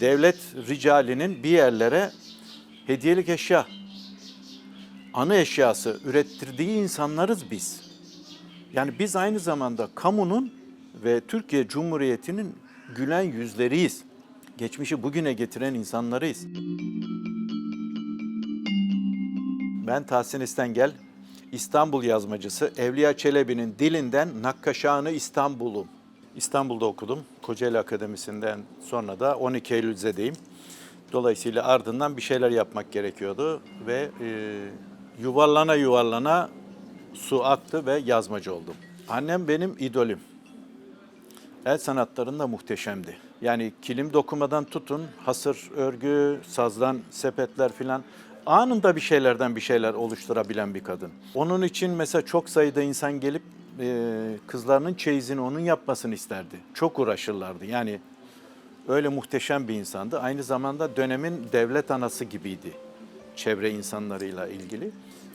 devlet ricalinin bir yerlere hediyelik eşya, anı eşyası ürettirdiği insanlarız biz. Yani biz aynı zamanda kamunun ve Türkiye Cumhuriyeti'nin gülen yüzleriyiz. Geçmişi bugüne getiren insanlarıyız. Ben Tahsin İstengel, İstanbul yazmacısı Evliya Çelebi'nin dilinden Nakkaşanı İstanbul'um. İstanbul'da okudum. Kocaeli Akademisi'nden sonra da 12 Eylül'deyim. Dolayısıyla ardından bir şeyler yapmak gerekiyordu ve e, yuvarlana yuvarlana su aktı ve yazmacı oldum. Annem benim idolüm. El sanatlarında muhteşemdi. Yani kilim dokumadan tutun, hasır, örgü, sazdan sepetler filan anında bir şeylerden bir şeyler oluşturabilen bir kadın. Onun için mesela çok sayıda insan gelip e, kızlarının çeyizini onun yapmasını isterdi. Çok uğraşırlardı. Yani öyle muhteşem bir insandı. Aynı zamanda dönemin devlet anası gibiydi çevre insanlarıyla ilgili.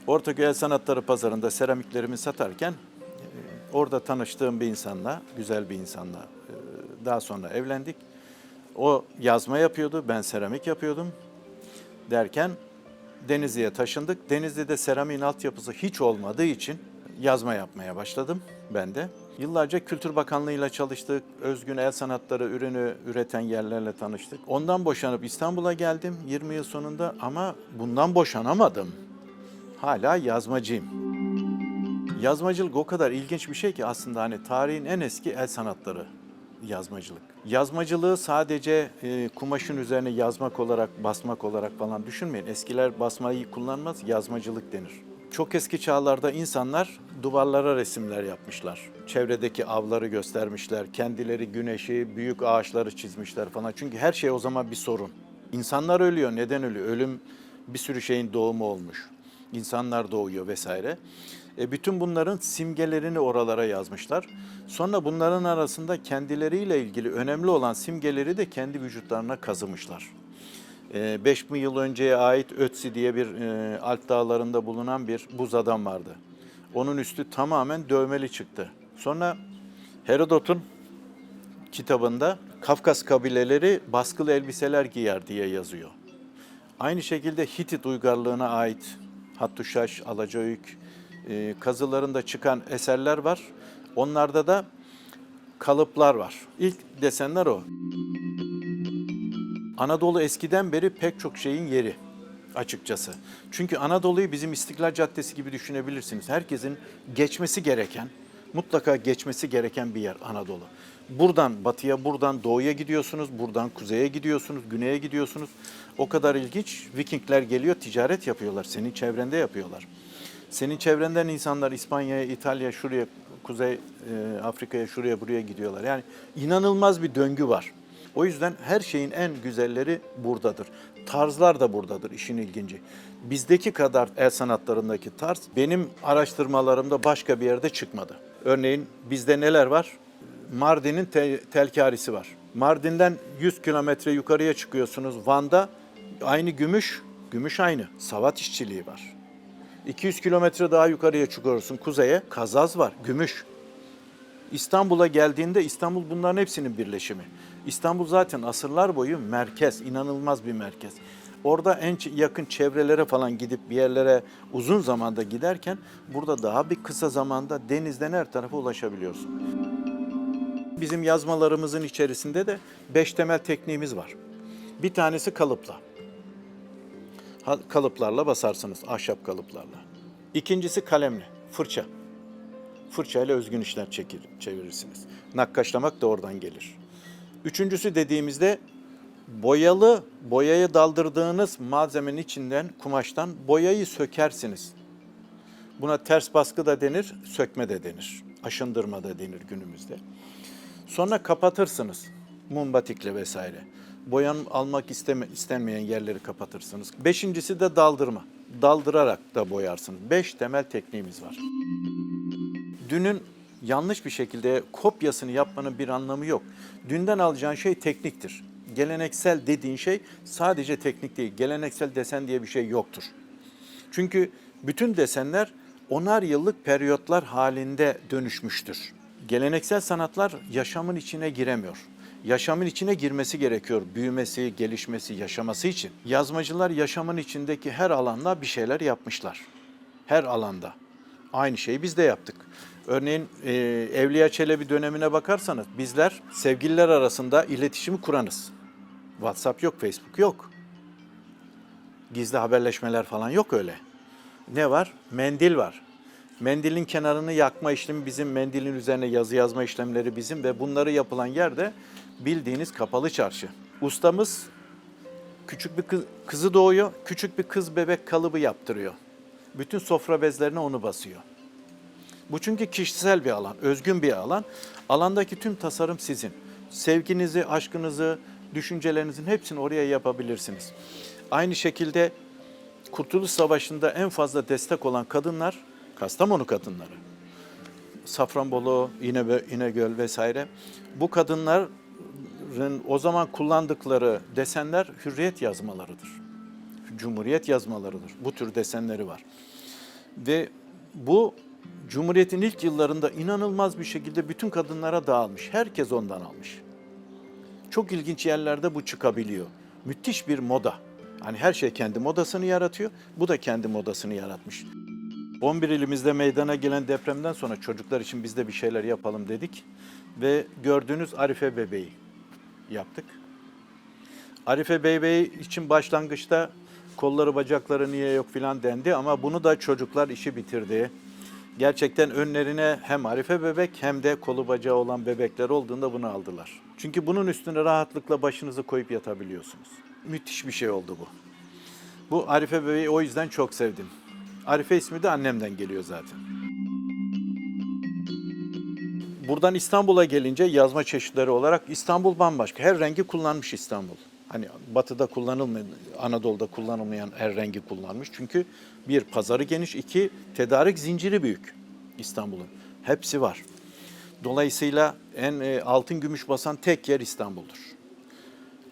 Ortaköy El Sanatları Pazarı'nda seramiklerimi satarken e, orada tanıştığım bir insanla, güzel bir insanla e, daha sonra evlendik. O yazma yapıyordu, ben seramik yapıyordum. Derken Denizli'ye taşındık. Denizli'de seramiğin altyapısı hiç olmadığı için yazma yapmaya başladım ben de. Yıllarca Kültür Bakanlığı'yla çalıştık. Özgün el sanatları ürünü üreten yerlerle tanıştık. Ondan boşanıp İstanbul'a geldim 20 yıl sonunda ama bundan boşanamadım. Hala yazmacıyım. Yazmacılık o kadar ilginç bir şey ki aslında hani tarihin en eski el sanatları yazmacılık. Yazmacılığı sadece e, kumaşın üzerine yazmak olarak, basmak olarak falan düşünmeyin. Eskiler basmayı kullanmaz, yazmacılık denir. Çok eski çağlarda insanlar duvarlara resimler yapmışlar. Çevredeki avları göstermişler, kendileri güneşi, büyük ağaçları çizmişler falan. Çünkü her şey o zaman bir sorun. İnsanlar ölüyor, neden ölüyor? Ölüm bir sürü şeyin doğumu olmuş. İnsanlar doğuyor vesaire. E, bütün bunların simgelerini oralara yazmışlar. Sonra bunların arasında kendileriyle ilgili önemli olan simgeleri de kendi vücutlarına kazımışlar. 5 bin yıl önceye ait Ötzi diye bir e, Alp dağlarında bulunan bir buz adam vardı. Onun üstü tamamen dövmeli çıktı. Sonra Herodot'un kitabında Kafkas kabileleri baskılı elbiseler giyer diye yazıyor. Aynı şekilde Hitit uygarlığına ait Hattuşaş, Alacaöyük e, kazılarında çıkan eserler var. Onlarda da kalıplar var. İlk desenler o. Anadolu eskiden beri pek çok şeyin yeri açıkçası. Çünkü Anadolu'yu bizim İstiklal Caddesi gibi düşünebilirsiniz. Herkesin geçmesi gereken, mutlaka geçmesi gereken bir yer Anadolu. Buradan batıya, buradan doğuya gidiyorsunuz, buradan kuzeye gidiyorsunuz, güneye gidiyorsunuz. O kadar ilginç. Vikingler geliyor, ticaret yapıyorlar. Senin çevrende yapıyorlar. Senin çevrenden insanlar İspanya'ya, İtalya, şuraya, Kuzey e, Afrika'ya, şuraya, buraya gidiyorlar. Yani inanılmaz bir döngü var. O yüzden her şeyin en güzelleri buradadır. Tarzlar da buradadır işin ilginci. Bizdeki kadar el sanatlarındaki tarz benim araştırmalarımda başka bir yerde çıkmadı. Örneğin bizde neler var? Mardin'in te- telkarisi var. Mardin'den 100 kilometre yukarıya çıkıyorsunuz. Van'da aynı gümüş, gümüş aynı. Savat işçiliği var. 200 kilometre daha yukarıya çıkıyorsun kuzeye. Kazaz var, gümüş. İstanbul'a geldiğinde İstanbul bunların hepsinin birleşimi. İstanbul zaten asırlar boyu merkez, inanılmaz bir merkez. Orada en yakın çevrelere falan gidip bir yerlere uzun zamanda giderken burada daha bir kısa zamanda denizden her tarafa ulaşabiliyorsun. Bizim yazmalarımızın içerisinde de beş temel tekniğimiz var. Bir tanesi kalıpla. Kalıplarla basarsınız, ahşap kalıplarla. İkincisi kalemle, fırça. Fırçayla özgün işler çekir, çevirirsiniz. Nakkaşlamak da oradan gelir. Üçüncüsü dediğimizde boyalı, boyaya daldırdığınız malzemenin içinden, kumaştan boyayı sökersiniz. Buna ters baskı da denir, sökme de denir. Aşındırma da denir günümüzde. Sonra kapatırsınız mumbatikle vesaire. Boyan almak isteme, istenmeyen yerleri kapatırsınız. Beşincisi de daldırma. Daldırarak da boyarsınız. Beş temel tekniğimiz var. Dünün yanlış bir şekilde kopyasını yapmanın bir anlamı yok. Dünden alacağın şey tekniktir. Geleneksel dediğin şey sadece teknik değil. Geleneksel desen diye bir şey yoktur. Çünkü bütün desenler onar yıllık periyotlar halinde dönüşmüştür. Geleneksel sanatlar yaşamın içine giremiyor. yaşamın içine girmesi gerekiyor. Büyümesi, gelişmesi, yaşaması için. Yazmacılar yaşamın içindeki her alanda bir şeyler yapmışlar. Her alanda. Aynı şeyi biz de yaptık. Örneğin e, Evliya Çelebi dönemine bakarsanız bizler sevgililer arasında iletişimi kuranız. WhatsApp yok, Facebook yok. Gizli haberleşmeler falan yok öyle. Ne var? Mendil var. Mendilin kenarını yakma işlemi bizim, mendilin üzerine yazı yazma işlemleri bizim ve bunları yapılan yerde bildiğiniz kapalı çarşı. Ustamız küçük bir kız, kızı doğuyor, küçük bir kız bebek kalıbı yaptırıyor. Bütün sofra bezlerine onu basıyor. Bu çünkü kişisel bir alan, özgün bir alan. Alandaki tüm tasarım sizin. Sevginizi, aşkınızı, düşüncelerinizin hepsini oraya yapabilirsiniz. Aynı şekilde Kurtuluş Savaşı'nda en fazla destek olan kadınlar Kastamonu kadınları. Safranbolu, İnebe, İnegöl vesaire. Bu kadınların o zaman kullandıkları desenler hürriyet yazmalarıdır. Cumhuriyet yazmalarıdır. Bu tür desenleri var. Ve bu Cumhuriyet'in ilk yıllarında inanılmaz bir şekilde bütün kadınlara dağılmış. Herkes ondan almış. Çok ilginç yerlerde bu çıkabiliyor. Müthiş bir moda. Hani her şey kendi modasını yaratıyor. Bu da kendi modasını yaratmış. 11 ilimizde meydana gelen depremden sonra çocuklar için biz de bir şeyler yapalım dedik. Ve gördüğünüz Arife bebeği yaptık. Arife bebeği için başlangıçta kolları bacakları niye yok filan dendi ama bunu da çocuklar işi bitirdi. Gerçekten önlerine hem Arife bebek hem de kolu bacağı olan bebekler olduğunda bunu aldılar. Çünkü bunun üstüne rahatlıkla başınızı koyup yatabiliyorsunuz. Müthiş bir şey oldu bu. Bu Arife bebeği o yüzden çok sevdim. Arife ismi de annemden geliyor zaten. Buradan İstanbul'a gelince yazma çeşitleri olarak İstanbul bambaşka. Her rengi kullanmış İstanbul. Hani batıda kullanılmayan, Anadolu'da kullanılmayan her rengi kullanmış. Çünkü bir pazarı geniş, iki tedarik zinciri büyük İstanbul'un. Hepsi var. Dolayısıyla en e, altın gümüş basan tek yer İstanbul'dur.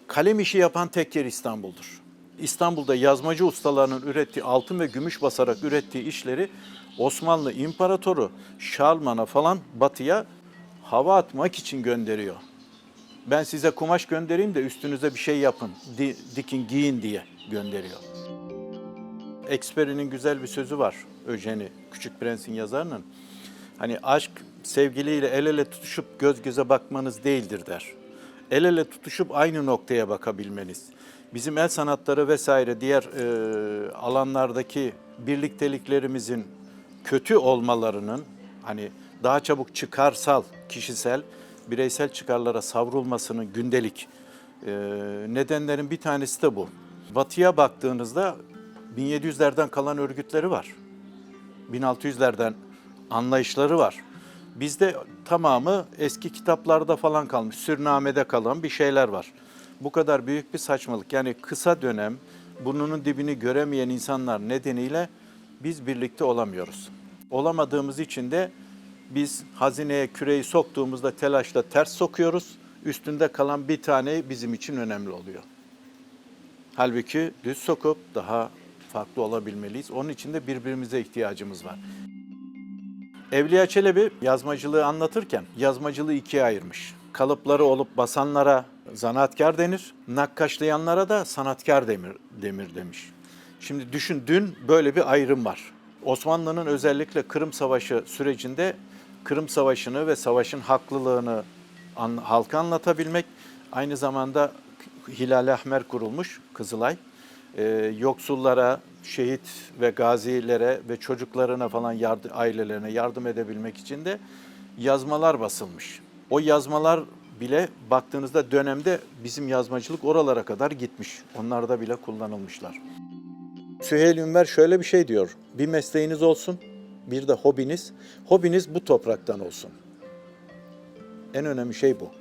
Kalem işi yapan tek yer İstanbul'dur. İstanbul'da yazmacı ustalarının ürettiği altın ve gümüş basarak ürettiği işleri Osmanlı İmparatoru Şarlman'a falan batıya hava atmak için gönderiyor. Ben size kumaş göndereyim de üstünüze bir şey yapın, di- dikin, giyin diye gönderiyor. Experry'nin güzel bir sözü var. Öjeni, Küçük Prens'in yazarının. Hani aşk sevgiliyle el ele tutuşup göz göze bakmanız değildir der. El ele tutuşup aynı noktaya bakabilmeniz. Bizim el sanatları vesaire diğer e, alanlardaki birlikteliklerimizin kötü olmalarının hani daha çabuk çıkarsal, kişisel, bireysel çıkarlara savrulmasının gündelik e, nedenlerin bir tanesi de bu. Batıya baktığınızda 1700'lerden kalan örgütleri var. 1600'lerden anlayışları var. Bizde tamamı eski kitaplarda falan kalmış, sürnamede kalan bir şeyler var. Bu kadar büyük bir saçmalık. Yani kısa dönem burnunun dibini göremeyen insanlar nedeniyle biz birlikte olamıyoruz. Olamadığımız için de biz hazineye küreyi soktuğumuzda telaşla ters sokuyoruz. Üstünde kalan bir tane bizim için önemli oluyor. Halbuki düz sokup daha farklı olabilmeliyiz. Onun için de birbirimize ihtiyacımız var. Evliya Çelebi yazmacılığı anlatırken yazmacılığı ikiye ayırmış. Kalıpları olup basanlara zanaatkar denir, nakkaşlayanlara da sanatkar demir, demir demiş. Şimdi düşün dün böyle bir ayrım var. Osmanlı'nın özellikle Kırım Savaşı sürecinde Kırım Savaşı'nı ve savaşın haklılığını an, halka anlatabilmek, aynı zamanda Hilal Ahmer kurulmuş Kızılay. Ee, yoksullara, şehit ve gazilere ve çocuklarına falan yardım, ailelerine yardım edebilmek için de yazmalar basılmış. O yazmalar bile baktığınızda dönemde bizim yazmacılık oralara kadar gitmiş. Onlarda bile kullanılmışlar. Süheyl Ünver şöyle bir şey diyor. Bir mesleğiniz olsun, bir de hobiniz. Hobiniz bu topraktan olsun. En önemli şey bu.